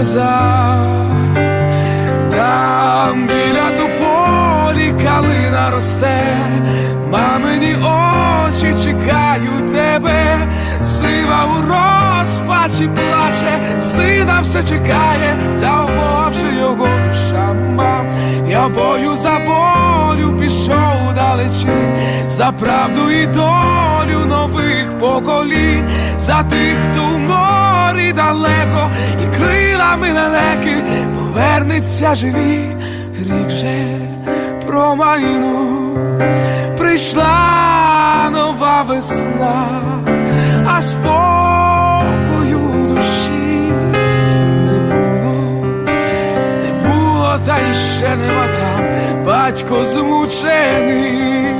козак, там біля тополі калина росте, мамині очі чекають тебе, сива у розпачі плаче, сина все чекає, та вмовши його душа мам. Я бою за болю пішов далечінь, за правду і долю нових поколінь, за тих, хто в морі далеко, і крилами лелеки повернеться живі, рік вже промайну, прийшла нова весна, а спокою душі не було не було, та й ще нема там. Батько змучений,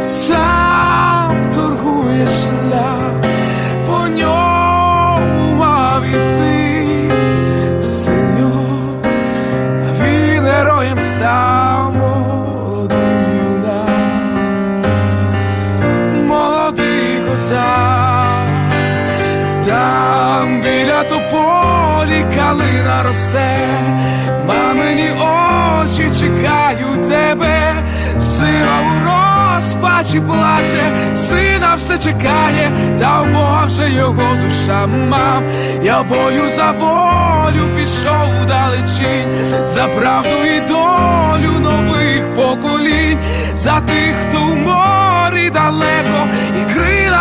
сам торгує молодий. Там біля тополі калина росте, мамині очі чекають тебе, сила у розпачі плаче, сина все чекає, та в його душа мам. Я бою за волю пішов далечінь, за правду і долю нових поколінь, за тих, хто в морі далеко, і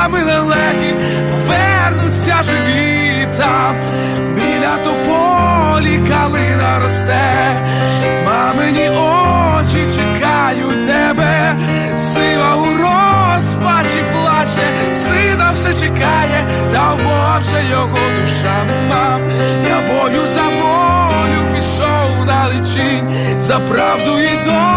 крилами лелеки повернуться живі там, біля тополі калина росте, мамині очі чекають тебе, сила у розпачі плаче, сина все чекає, та вже його душа мам. Я бою за волю пішов далечінь, за правду і нових